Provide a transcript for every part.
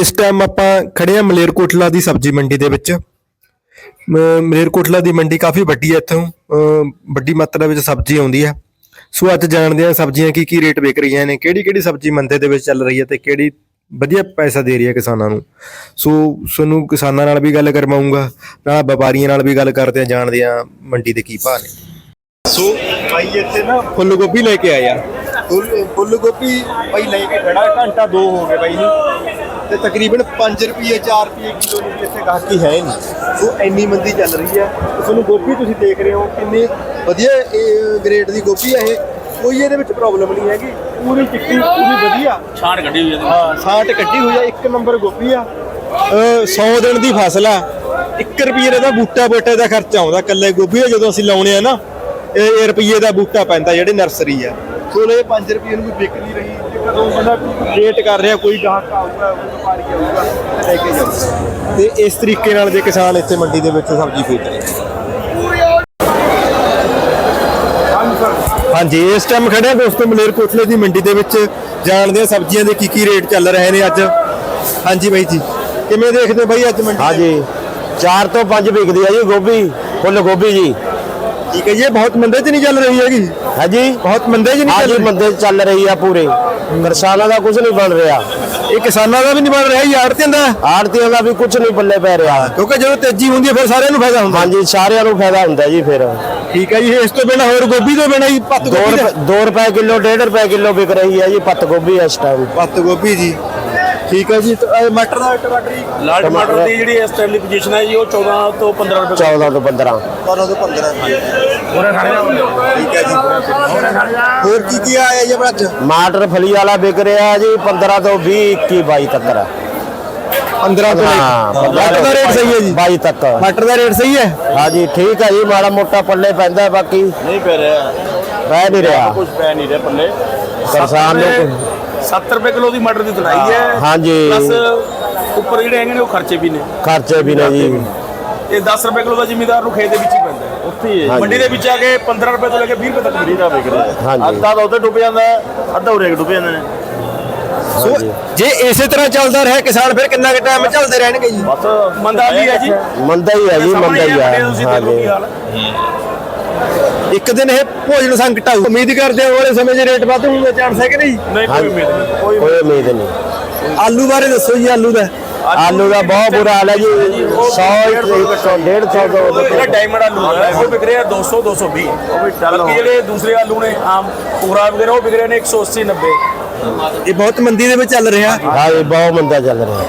ਇਸ ਟਾਈਮ ਆਪਾਂ ਖੜੇ ਆ ਮਲੇਰਕੋਟਲਾ ਦੀ ਸਬਜ਼ੀ ਮੰਡੀ ਦੇ ਵਿੱਚ। ਮ- ਮਲੇਰਕੋਟਲਾ ਦੀ ਮੰਡੀ ਕਾਫੀ ਵੱਡੀ ਹੈ ਇੱਥੋਂ। ਅਮ ਵੱਡੀ ਮਾਤਰਾ ਵਿੱਚ ਸਬਜ਼ੀ ਆਉਂਦੀ ਹੈ। ਸੋ ਅੱਜ ਜਾਣਦੇ ਆ ਸਬਜ਼ੀਆਂ ਕੀ ਕੀ ਰੇਟ ਵਿਕ ਰਹੀਆਂ ਨੇ ਕਿਹੜੀ ਕਿਹੜੀ ਸਬਜ਼ੀ ਮੰਦੇ ਦੇ ਵਿੱਚ ਚੱਲ ਰਹੀ ਹੈ ਤੇ ਕਿਹੜੀ ਵਧੀਆ ਪੈਸਾ ਦੇ ਰਹੀ ਹੈ ਕਿਸਾਨਾਂ ਨੂੰ। ਸੋ, ਤੁਹਾਨੂੰ ਕਿਸਾਨਾਂ ਨਾਲ ਵੀ ਗੱਲ ਕਰਵਾਉਂਗਾ, ਨਾਲ ਵਪਾਰੀਆਂ ਨਾਲ ਵੀ ਗੱਲ ਕਰਦੇ ਆ ਜਾਣਦੇ ਆ ਮੰਡੀ ਦੇ ਕੀ ਭਾਅ ਨੇ। ਸੋ, ਭਾਈ ਇੱਥੇ ਨਾ ਫੁੱਲ ਗੋਭੀ ਲੈ ਕੇ ਆਇਆ ਫੁੱਲ ਫੁੱਲ ਗੋਭੀ ਭਾਈ ਲੈ ਕੇ ਖੜਾ ਘੰਟਾ 2 ਹੋ ਗਏ ਭਾਈ ਨੂੰ। ਤੇ ਤਕਰੀਬਨ 5 ਰੁਪਏ 4 ਰੁਪਏ ਕਿਲੋ ਨੂੰ ਇੱਥੇ ਗਾਹਕੀ ਹੈ ਨਹੀਂ। ਸੋ ਇੰਨੀ ਮੰਦੀ ਚੱਲ ਰਹੀ ਹੈ। ਤੁਹਾਨੂੰ ਗੋਭੀ ਤੁਸੀਂ ਦੇਖ ਰਹੇ ਹੋ ਕਿੰਨੀ ਵਧੀਆ ਗ੍ਰੇਡ ਦੀ ਗੋਭੀ ਹੈ ਇਹ। ਕੋਈ ਇਹਦੇ ਵਿੱਚ ਪ੍ਰੋਬਲਮ ਨਹੀਂ ਹੈਗੀ। ਪੂਰੀ ਚਿੱਟੀ ਪੂਰੀ ਵਧੀਆ। ਛਾੜ ਕੱਢੀ ਹੋਈ ਹੈ ਹਾਂ ਸਾਟ ਕੱਢੀ ਹੋਈ ਆ ਇੱਕ ਨੰਬਰ ਗੋਭੀ ਆ। 100 ਦਿਨ ਦੀ ਫਸਲ ਆ। 1 ਰੁਪਏ ਦਾ ਬੂਟਾ ਬੂਟੇ ਦਾ ਖਰਚਾ ਆਉਂਦਾ। ਕੱਲੇ ਗੋਭੀ ਦਾ ਜਦੋਂ ਅਸੀਂ ਲਾਉਣੇ ਆ ਨਾ ਇਹ ਰੁਪਏ ਦਾ ਬੂਟਾ ਪੈਂਦਾ ਜਿਹੜੇ ਨਰਸਰੀ ਆ। ਸੋ ਇਹ 5 ਰੁਪਏ ਨੂੰ ਕੋਈ ਵਿਕ ਨਹੀਂ ਰਹੀ ਤੇ ਕਦੋਂ ਬੰਦਾ ਰੇਟ ਕਰ ਰਿਹਾ ਕੋਈ ਗਾਹਕ ਆਊਗਾ ਕੋਈ ਵਪਾਰੀ ਆਊਗਾ ਤੇ ਲੈ ਕੇ ਜਾਊਗਾ। ਤੇ ਇਸ ਤਰੀਕੇ ਨਾਲ ਜੇ ਕਿਸਾਨ ਇੱਥੇ ਮੰਡੀ ਦੇ ਵਿੱਚ ਸਬਜ਼ੀ ਵੇਚ ਰਹੇ ਹਾਂਜੀ ਇਸ ਟਾਈਮ ਖੜੇ ਆ ਦੋਸਤੋ ਮਲੇਰਕੋਟਲੇ ਦੀ ਮੰਡੀ ਦੇ ਵਿੱਚ ਜਾਣਦੇ ਆ ਸਬਜ਼ੀਆਂ ਦੇ ਕੀ ਕੀ ਰੇਟ ਚੱਲ ਰਹੇ ਨੇ ਅੱਜ। ਹਾਂਜੀ ਬਾਈ ਜੀ ਕਿਵੇਂ ਦੇਖਦੇ ਹੋ ਬਾਈ ਅੱਜ ਮੰਡੀ ਹਾਂਜੀ 4 ਤੋਂ 5 ਵਿਕਦੀ ਹੈ ਜੀ ਗੋਭੀ ਫੁੱਲ ਗੋਭੀ ਜੀ। ਠੀਕ ਹੈ ਜੀ ਇਹ ਬਹੁਤ ਮੰਦੇ 'ਚ ਨਹੀਂ ਚੱਲ ਰਹੀ ਹੈਗੀ। ਹਾਂਜੀ। ਬਹੁਤ ਮੰਦੇ 'ਚ ਨਹੀਂ ਚੱਲ ਹਾਂਜੀ ਰਹੀ। ਮੰਦੇ ਚੱਲ ਰਹੀ ਆ ਪੂਰੇ। ਕਿਸਾਨਾਂ ਦਾ ਕੁਝ ਨਹੀਂ ਬਣ ਰਿਹਾ। ਇਹ ਕਿਸਾਨਾਂ ਦਾ ਵੀ ਨਹੀਂ ਬਣ ਰਿਹਾ ਇਹ ਆੜਤੀਆਂ ਦਾ? ਆੜਤੀਆਂ ਦਾ ਵੀ ਕੁਝ ਨਹੀਂ ਪੱਲੇ ਪੈ ਰਿਹਾ। ਕਿਉਂਕਿ ਜਦੋਂ ਤੇਜ਼ੀ ਹੁੰਦੀ ਹੈ ਫਿਰ ਸਾਰਿਆਂ ਨੂੰ ਫਾਇਦਾ ਹੁੰਦਾ। ਹਾਂਜੀ ਸਾਰਿਆਂ ਨੂੰ ਫਾਇਦਾ ਹੁੰਦਾ ਜੀ ਫਿਰ। ਠੀਕ ਹੈ ਜੀ ਇਸ ਤੋਂ ਬਿਨਾ ਹੋਰ ਗੋਭੀ ਤੋਂ ਬਿਨਾ ਹੀ ਪੱਤ 2 ਗੋਭੀ ਦਾ- ਰੁਪਏ 2 ਰੁਪਏ ਕਿਲੋ 1.5 ਰੁਪਏ ਕਿਲੋ ਵਿਕ ਰਹੀ ਹੈ ਜੀ ਪੱਤ ਗੋਭੀ ਇਸ ਟਾਈਮ ਪੱਤ ਗੋਭੀ ਜੀ। ਠੀਕ ਹੈ ਜੀ ਤੇ ਇਹ ਮਟਰ ਦਾ ਟਮਾਟਰ ਜੀ ਲਾਲ ਟਮਾਟਰ ਦੀ ਜਿਹੜੀ ਇਸ ਟਾਈਮ ਦੀ ਪੋਜੀਸ਼ਨ ਹੈ ਜੀ ਉਹ 14 ਤੋਂ 15 ਰੁਪਏ 14 ਤੋਂ 15 12 ਤੋਂ 15 ਠੀਕ ਹੈ ਜੀ। ਹੋਰ ਕੀ ਕੀ ਆਇਆ ਜੀ ਆਪਣਾ ਅੱਜ? ਟਮਾਟਰ ਫਲੀ ਵਾਲਾ ਵਿਕ ਰਿਹਾ ਜੀ 15 ਤੋਂ 20 21 22 ਤੱਕ। ਦਾ 15 ਤੋਂ ਹਾਂ ਮਟਰ ਦਾ ਰੇਟ ਸਹੀ ਹੈ ਜੀ। 22 ਤੱਕ। ਮਟਰ ਦਾ ਰੇਟ ਸਹੀ ਹੈ? ਹਾਂਜੀ ਠੀਕ ਹੈ ਜੀ ਮਾੜਾ ਮੋਟਾ ਪੱਲੇ ਪੈਂਦਾ ਹੈ, ਬਾਕੀ। ਨਹੀਂ ਪੈ ਰਿਹਾ। ਪੈ ਨਹੀਂ ਰਿਹਾ। ਕੁਝ ਪੈ ਨਹੀਂ ਰਿਹਾ ਪੱਲੇ। ਕਿਸਾਨ ਨੂੰ 70 ਰੁਪਏ ਕਿਲੋ ਦੀ ਮਟਰ ਦੀ ਤੁਲਾਈ ਹੈ। ਹਾਂਜੀ। ਪਲੱਸ ਉੱਪਰ ਜਿਹੜੇ ਹੈਗੇ ਨੇ ਉਹ ਖਰਚੇ ਵੀ ਨੇ। ਖਰਚੇ ਵੀ ਨੇ ਜੀ। ਇਹ 10 ਰੁਪਏ ਕਿਲੋ ਦਾ ਜ਼ਿਮੀਦਾਰ ਨੂੰ ਖੇਤ ਦੇ ਵਿੱਚ ਹੀ ਪੈਂਦਾ ਹੈ। ਉੱਥੇ ਹੀ ਹੈ। ਮੰਡੀ ਦੇ ਵਿੱਚ ਆ ਕੇ 15 ਰੁਪਏ ਤੋਂ ਲੈ ਕੇ 20 ਰੁਪਏ ਤੱਕ ਦਾ ਵਿਕ ਰਿਹਾ ਹਾਂਜੀ। ਅੱਧਾ ਤਾਂ ਉੱਥੇ ਡੁੱਬ ਜਾਂਦਾ ਹੈ, ਅੱਧਾ ਉਰੇ ਡੁੱਬ ਜਾਂਦੇ ਨੇ ਸੋ ਜੇ ਇਸੇ ਤਰ੍ਹਾਂ ਚੱਲਦਾ ਰਿਹਾ ਕਿਸਾਨ ਫਿਰ ਕਿੰਨਾ ਕੁ ਟਾਈਮ ਚੱਲਦੇ ਰਹਿਣਗੇ ਜੀ? ਬਸ ਮੰਦਾ ਵੀ ਹੈ ਜੀ। ਮੰਦਾ ਹੀ ਹੈ ਜੀ ਮੰਦਾ ਹੀ ਹੈ ਹੈ। ਇੱਕ ਦਿਨ ਇਹ ਭੋਜਨ ਸੰਕਟ ਆਊ ਉਮੀਦ ਕਰਦੇ ਹਾਂ ਵਾਲੇ ਸਮੇਂ 'ਚ ਰੇਟ ਵੱਧ ਹੋਣ ਦਾ ਚਾਂਸ ਹੈ ਕਿ ਨਹੀਂ? ਨਹੀਂ ਕੋਈ ਉਮੀਦ ਨਹੀਂ। ਕੋਈ ਕੋਈ ਉਮੀਦ ਨਹੀਂ। ਆਲੂ ਬਾਰੇ ਦੱਸੋ ਜੀ ਆਲੂ ਦਾ। ਆਲੂ ਦਾ ਬਹੁਤ ਬੁਰਾ ਹਾਲ ਹੈ ਜੀ। 100 150 150 ਤੋਂ ਜਿਹੜਾ ਡਾਇਮੰਡ ਆਲੂ ਹੈ ਉਹ ਵਿਕ ਰਿਹਾ 200 220 ਉਹ ਵੀ ਬਾਕੀ ਜਿਹੜੇ ਦੂਸਰੇ ਆਲੂ ਨੇ ਆਮ ਪੂਰਾ ਵਗੈਰਾ ਉਹ ਵਿਕ ਰਹੇ ਨੇ 180 90 ਇਹ ਬਹੁਤ ਮੰਦੀ ਦੇ ਵਿੱਚ ਚੱਲ ਰਿਹਾ। ਹਾਂ ਜੀ ਬਹੁਤ ਮੰਦਾ ਚੱਲ ਰਿਹਾ।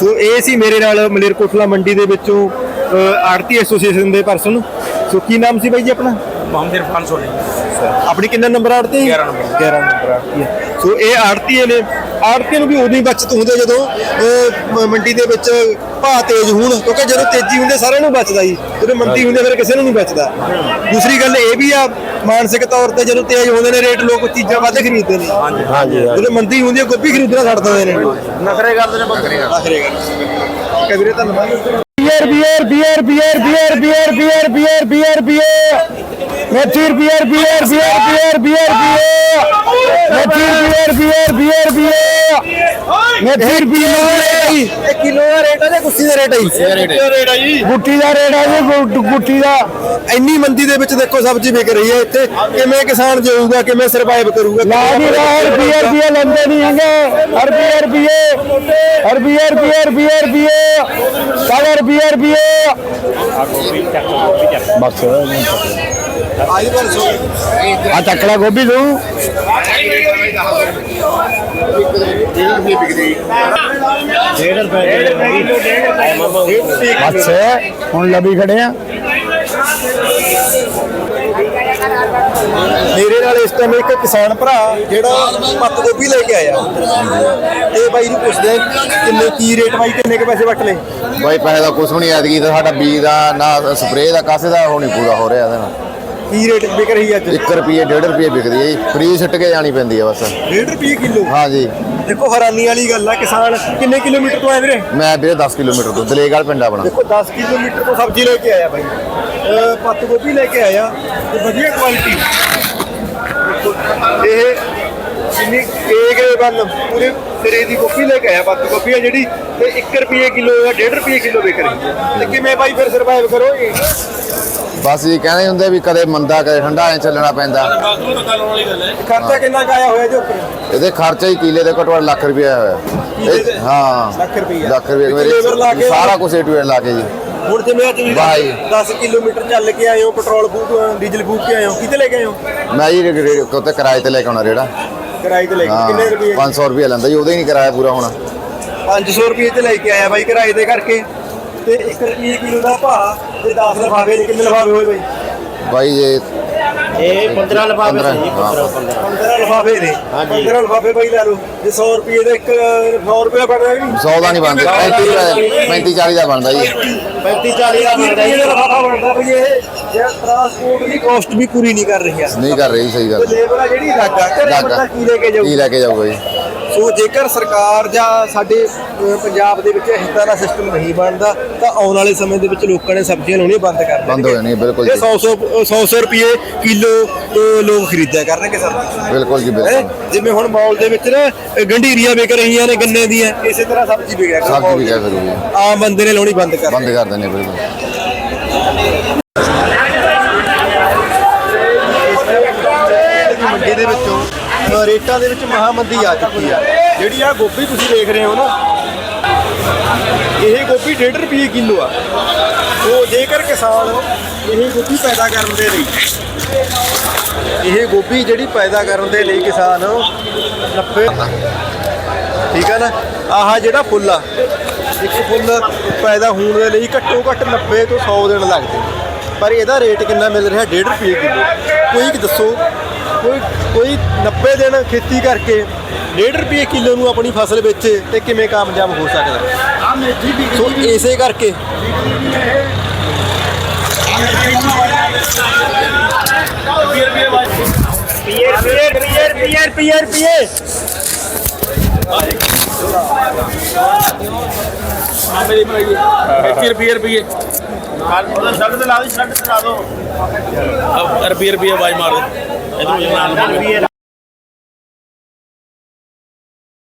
ਸੋ ਇਹ ਸੀ ਮੇਰੇ ਨਾਲ ਮਲੇਰਕੋਟਲਾ ਮੰਡੀ ਦੇ ਵਿੱਚੋਂ ਆੜਤੀ ਐਸੋਸੀਏਸ਼ਨ ਦੇ ਪਰਸਨ ਸੋ ਕੀ ਨਾਮ ਸੀ ਬਾਈ ਜੀ ਆਪਣਾ? ਮੁਹੰਮਦ ਇਰਫਾਨ ਸੋਨੀ। ਆਪਣੀ ਕਿੰਨਾ ਨੰਬਰ ਆੜਤੀ 11 ਨੰਬਰ। 11 ਨੰਬਰ ਆੜਤੀ ਹੈ। ਸੋ ਇਹ ਆੜਤੀਏ ਨੇ। ਆੜਤੀਆਂ ਨੂੰ ਵੀ ਉਦੋਂ ਹੀ ਬਚਤ ਹੁੰਦੇ ਜਦੋਂ ਮੰਡੀ ਦੇ ਵਿੱਚ ਭਾਅ ਤੇਜ਼ ਹੋਣ। ਕਿਉਂਕਿ ਜਦੋਂ ਤੇਜ਼ੀ ਹੁੰਦੇ ਸਾਰਿਆਂ ਨੂੰ ਬਚਦਾ ਜੀ। ਜਦੋਂ ਮੰਦੀ ਹੁੰਦੇ ਫਿਰ ਕਿਸੇ ਨੂੰ ਨਹੀਂ ਬਚਦਾ। ਦੂਸਰੀ ਗੱਲ ਇਹ ਵੀ ਆ ਮਾਨਸਿਕ ਤੌਰ ਤੇ ਜਦੋਂ ਤੇਜ਼ ਹੁੰਦੇ ਨੇ ਰੇਟ ਲੋਕ ਚੀਜ਼ਾਂ ਵੱਧ ਖਰੀਦਦੇ ਨੇ। ਹਾਂਜੀ ਹਾਂ ਜੀ ਹਾਂ ਜੀ। ਜਦੋਂ ਮੰਦੀ ਹੁੰਦੀ ਹੈ ਗੋਭੀ ਖਰੀਦਣਾ ਛੱਡ ਦਿੰਦੇ ਨੇ। ਨਖਰੇ ਕਰਦੇ ਨੇ ਬੱਕਰੇ ਆਖਰੇ ਗੱਲ ਕਬੀਰੇ ਧੰਨਵਾਦ। beer, beer, beer, beer, beer, beer, beer, beer, beer, Metir bier bier bier bier bier bier. Metir bier bier bier bier. Metir bier. ਇਹ ਕਿਲੋ ਦਾ ਰੇਟ ਆ ਜਾਂ ਕੁੱਤੀ ਦਾ ਰੇਟ ਆ ਜੀ? ਗੁੱਟੀ ਦਾ ਰੇਟ ਆ ਜੀ ਗੁੱਟ- ਗੁੱਟੀ ਦਾ। ਇੰਨੀ ਮੰਦੀ ਦੇ ਵਿੱਚ ਦੇਖੋ ਸਬਜ਼ੀ ਵਿਕ ਰਹੀ ਹੈ ਇੱਥੇ। ਕਿਵੇਂ ਕਿਸਾਨ ਜੀਊਗਾ ਕਿਵੇਂ ਸਰਵਾਈਵ ਕਰੂਗਾ ਲਾ ਨਹੀਂ ਰਹਾ ਰੁਪਏ ਰੁਪਏ ਲੰਦੇ ਨਹੀਂ ਹੈਗੇ। ਰੁਪਏ ਰੁਪਏ ਰੁਪਏ ਰੁਪਏ ਰੁਪਏ ਰੁਪਏ ਸਾਡਾ ਰੁਪਏ ਰੁਪਏ ਬਸ। ਆ ਤੱਕੜਾ ਗੋਭੀ ਤੂੰ? ਬਸ ਹੁਣ ਲੱਭੀ ਖੜੇ ਆ। ਮੇਰੇ ਨਾਲ ਇਸ ਟਾਈਮ ਇੱਕ ਕਿਸਾਨ ਭਰਾ ਜਿਹੜਾ ਪੱਤ ਗੋਭੀ ਲੈ ਕੇ ਆਇਆ। ਇਹ ਬਾਈ ਨੂੰ ਪੁੱਛਦੇ ਕਿੰਨੇ ਕੀ ਰੇਟ ਬਾਈ ਕਿੰਨੇ ਕੇ ਪੈਸੇ ਵੱਟ ਲਏ? ਬਾਈ ਪੈਸੇ ਦਾ ਕੁਛ ਵੀ ਨਹੀਂ ਐਤਕੀ ਤਾਂ ਸਾਡਾ ਬੀਜ ਦਾ ਨਾ ਸਪਰੇਅ ਦਾ ਕਾਸੇ ਦਾ ਉਹ ਨਹੀਂ ਪੂਰਾ ਹੋ ਰਿਹਾ ਇਹਦੇ ਨਾਲ। ਕੀ ਰੇਟ ਵਿਕ ਰਹੀ ਹੈ ਅੱਜ? 1 ਰੁਪਏ 1.5 ਰੁਪਏ ਵਿਕਦੀ ਹੈ ਜੀ। ਫ੍ਰੀ ਸਿੱਟ ਕੇ ਜਾਣੀ ਪੈਂਦੀ ਹੈ ਬਸ। 1.5 ਰੁਪਏ ਕਿਲੋ? ਹਾਂ ਜੀ ਦੇਖੋ ਹੈਰਾਨੀ ਵਾਲੀ ਗੱਲ ਆ ਕਿਸਾਨ ਕਿੰਨੇ ਕਿਲੋਮੀਟਰ ਤੋਂ ਆਏ ਵੀਰੇ? ਮੈਂ ਵੀਰੇ 10 ਕਿਲੋਮੀਟਰ ਤੋਂ ਦਲੇਗੜ ਪਿੰਡ ਆਪਣਾ। ਦੇਖੋ 10 ਕਿਲੋਮੀਟਰ ਤੋਂ ਸਬਜ਼ੀ ਲੈ ਕੇ ਆਇਆ ਬਾਈ। ਪੱਤ ਗੋਭੀ ਲੈ ਕੇ ਆਇਆ ਤੇ ਵਧੀਆ ਕੁਆਲਿਟੀ ਇਹ ਕਿੰਨੀ ਏਕ ਬੰਨ। ਪੂਰੇ ਸਿਰੇ ਦੀ ਗੋਭੀ ਲੈ ਕੇ ਆਇਆ ਪੱਤ ਗੋਭੀ ਆ ਜਿਹੜੀ ਤੇ 1 ਰੁਪਏ ਕਿਲੋ ਜਾਂ 1.5 ਰੁਪਏ ਕਿਲੋ ਵਿਕ ਰਹੀ ਹੈ। ਤੇ ਕਿਵੇਂ ਬਾਈ ਫਿਰ ਸਰਵਾਈਵ ਕਰੋਗੇ? ਬਸ ਇਹ ਕਹਿੰਦੇ ਹੁੰਦੇ ਵੀ ਕਦੇ ਮੰਦਾ ਕਦੇ ਠੰਡਾ ਐ ਚੱਲਣਾ ਪੈਂਦਾ। ਖਰਚਾ ਕਿੰਨਾ ਕੁ ਆਇਆ ਹੋਇਆ ਜੀ ਉੱਪਰ? ਇਹਦੇ ਖਰਚਾ ਹੀ ਕੀਲੇ ਦੇ ਘੱਟੋ ਘੱਟ ਲੱਖ ਰੁਪਇਆ ਹੋਇਆ? ਇਹ- ਹਾਂ। ਲੱਖ ਰੁਪਈਆ। ਲੱਖ ਰੁਪਏ ਕੇ- ਮੇਰੇ ਸਾਰਾ ਕੁਝ ਏ ਟੂ ਏ ਲਾ ਕੇ ਜੀ। ਹੁਣ ਜਿਵੇਂ ਅੱਜ ਵੀ ਬਾਈ। 10 ਕਿਲੋਮੀਟਰ ਚੱਲ ਕੇ ਆਏ ਹੋ ਪੈਟਰੋਲ ਫੂਕ ਡੀਜ਼ਲ ਫੂਕ ਕੇ ਆਏ ਹੋ ਕਿਤੇ ਲੈ ਕੇ ਆਏ ਹੋ? ਮੈਂ ਜੀ ਰੇ- ਰੇ- ਉੱਤੇ ਕਿਰਾਏ ਤੇ ਲੈ ਕੇ ਆਉਣਾ ਰੇੜਾ। ਕਿਰਾਏ ਤੇ ਲੈ ਕੇ ਹਾਂ ਕਿੰਨੇ ਰੁਪਏ? 500 ਰੁਪਏ ਲੈਂਦਾ ਜੀ ਉਹਦਾ ਹੀ ਨਹੀਂ ਕਿਰਾਇਆ ਪੂਰਾ ਹੋਣਾ। 500 ਰੁਪਏ ਤੇ ਲੈ ਕੇ ਆਇਆ ਬਾਈ ਕਿਰਾਏ ਤੇ ਕਰਕੇ। ਤੇ 1 ਰੁਪਏ ਕਿਲੋ ਦਾ ਭਾਅ ਤੇ 10 ਲਫਾਫੇ ਦੇ ਕਿੰਨੇ ਲਫਾਫੇ ਹੋਏ ਬਾਈ? ਬਾਈ ਇਹ ਇਹ 15 ਲਫਾਫੇ ਪੰਦਰਾਂ, ਸੀ 15 ਹਾਂ। 15 15 ਲਫਾਫੇ ਨੇ। 15 ਲਫਾਫੇ ਬਾਈ ਲੈ ਲਓ। ਜੇ 100 ਰੁਪਏ ਦਾ ਇੱਕ 100 ਰੁਪਏ ਬਣਦਾ ਕਿ ਨਹੀਂ 100 ਦਾ ਨਹੀਂ ਬਣਦਾ। 35 ਰੁਪਏ 35 40 ਦਾ ਬਣਦਾ। ਜੀ। 35 40 ਦਾ ਬਣਦਾ ਇਹ ਜੀ ਲਫਾਫਾ ਬਣਦਾ ਬਈ ਇਹ। ਜੇ ਟਰਾਂਸਪੋਰਟ ਦੀ ਕਾਸਟ ਵੀ ਪੂਰੀ ਨਹੀਂ ਕਰ ਰਹੀ ਆ। ਨਹੀਂ ਕਰ ਰਹੀ ਸਹੀ ਗੱਲ। ਤੇ ਲੇਬਰ ਆ ਜਿਹੜੀ ਲੱਗਾ ਘਰੇ ਲੱਗ ਬੰਦਾ ਕੀ ਲੈ ਕੇ ਜਾਊ? ਕੀ ਲੈ ਕੇ ਜਾਊਗਾ ਜੀ? ਸੋ ਜੇਕਰ ਸਰਕਾਰ ਜਾਂ ਸਾਡੇ ਪੰਜਾਬ ਦੇ ਵਿੱਚ ਇਦਾਂ ਦਾ ਸਿਸਟਮ ਨਹੀਂ ਬਣਦਾ ਤਾਂ ਆਉਣ ਵਾਲੇ ਸਮੇਂ ਦੇ ਵਿੱਚ ਲੋਕਾਂ ਨੇ ਸਬਜ਼ੀਆਂ ਲਾਉਣੀਆਂ ਬੰਦ ਕਰ ਬੰਦ ਹੋ ਜਾਣੀ ਬਿਲਕੁਲ ਜੀ। 100 100 100 ਰੁਪਏ ਕਿਲੋ ਲੋਕ ਖਰੀਦਿਆ ਕਰਨਗੇ ਸਰ। ਬਿਲਕੁਲ ਜੀ? ਬਿਲਕੁਲ। ਜਿਵੇਂ ਹੁਣ ਮਾਲ ਦੇ ਵਿੱਚ ਨਾ ਗੰਢੀਰੀਆਂ ਵਿਕ ਰਹੀਆਂ ਨੇ ਗੰਨੇ ਦੀਆਂ ਇਸੇ ਤਰ੍ਹਾਂ ਸਬਜ਼ੀ ਵਿਕਿਆ ਕਰੋ ਸਬਜ਼ੀ ਮਾਲ ਵੀ ਦੇ ਕਹਿ ਵਿੱਚ। ਸਕਦੇ ਜੀ। ਆਮ ਬੰਦੇ ਨੇ ਲਾਉਣੀ ਬੰਦ ਕਰ ਬੰਦ ਕਰ ਦਿੰਦੇ ਬਿਲਕੁਲ। ਮੰਡੀ ਦੇ ਵਿੱਚੋਂ ਅਹ, ਰੇਟਾਂ ਦੇ ਵਿੱਚ ਮਹਾਮੰਦੀ ਆ ਚੁੱਕੀ ਆ। ਜਿਹੜੀ ਆ ਗੋਭੀ ਤੁਸੀਂ ਦੇਖ ਰਹੇ ਹੋ ਨਾ ਇਹ ਗੋਭੀ 1.5 ਰੁਪਏ ਕਿਲੋ ਆ। ਉਹ ਜੇਕਰ ਕਿਸਾਨ ਇਹ ਗੋਭੀ ਪੈਦਾ ਕਰਨ ਦੇ ਲਈ ਇਹ ਗੋਭੀ ਜਿਹੜੀ ਪੈਦਾ ਕਰਨ ਦੇ ਲਈ ਕਿਸਾਨ 90 ਠੀਕ ਹੈ ਨਾ? ਆਹ ਜਿਹੜਾ ਫੁੱਲ ਆ ਇੱਕ ਫੁੱਲ ਪੈਦਾ ਹੋਣ ਦੇ ਲਈ ਘੱਟੋ ਘੱਟ 90 ਤੋਂ 100 ਦਿਨ ਲੱਗਦੇ ਪਰ ਇਹਦਾ ਰੇਟ ਕਿੰਨਾ ਮਿਲ ਰਿਹਾ? 1.5 ਰੁਪਏ ਕਿਲੋ। ਕੋਈ ਦੱਸੋ ਕੋਈ ਕੋਈ 90 ਦਿਨ ਖੇਤੀ ਕਰਕੇ 1.5 ਰੁਪਏ ਕਿਲੋ ਨੂੰ ਆਪਣੀ ਫਸਲ ਵੇਚੇ ਤੇ ਕਿਵੇਂ ਕਾਮਯਾਬ ਹੋ ਸਕਦਾ ਸੋ ਇਸੇ ਕਰਕੇ ਪੀਏ ਪੀਏ ਪੀਏ ਪੀਏ ਪੀਏ ਪੀਏ ਮੇਰੀ ਬਣਾਈਏ 21 ਰੁਪਏ ਰੁਪਏ ਸ਼ਰਟ ਤੇ ਲਾ ਦੀ ਸ਼ਰਟ ਤੇ ਲਾ ਦੋ ਰੁਪਏ ਰੁਪਏ ਆਵਾਜ਼ ਮਾਰ ਦੇ Edwin Armando.